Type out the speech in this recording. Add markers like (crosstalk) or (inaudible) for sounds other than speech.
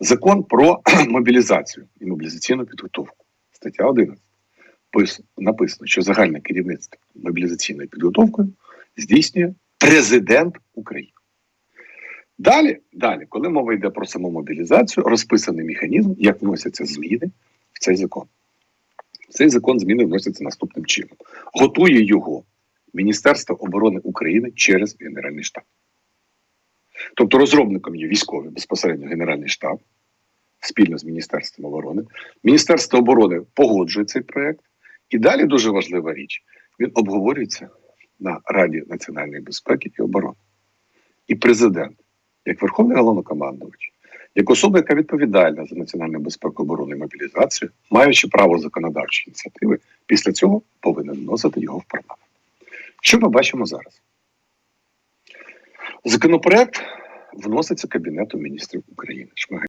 Закон про (clears throat) мобілізацію і мобілізаційну підготовку. Стаття 11. Написано, що загальне керівництво мобілізаційною підготовкою здійснює президент України. Далі, далі, коли мова йде про саму мобілізацію, розписаний механізм, як вносяться зміни в цей закон. Цей закон зміни вносяться наступним чином. Готує його Міністерство оборони України через Генеральний штаб. Тобто розробником є військовий безпосередньо Генеральний штаб спільно з Міністерством оборони. Міністерство оборони погоджує цей проект. І далі дуже важлива річ: він обговорюється на Раді національної безпеки і оборони. І президент, як Верховний головнокомандувач, як особа, яка відповідальна за національну безпеку, оборону і мобілізацію, маючи право законодавчої ініціативи, після цього повинен вносити його в парламент. Що ми бачимо зараз? Законопроект вноситься Кабінетом міністрів України.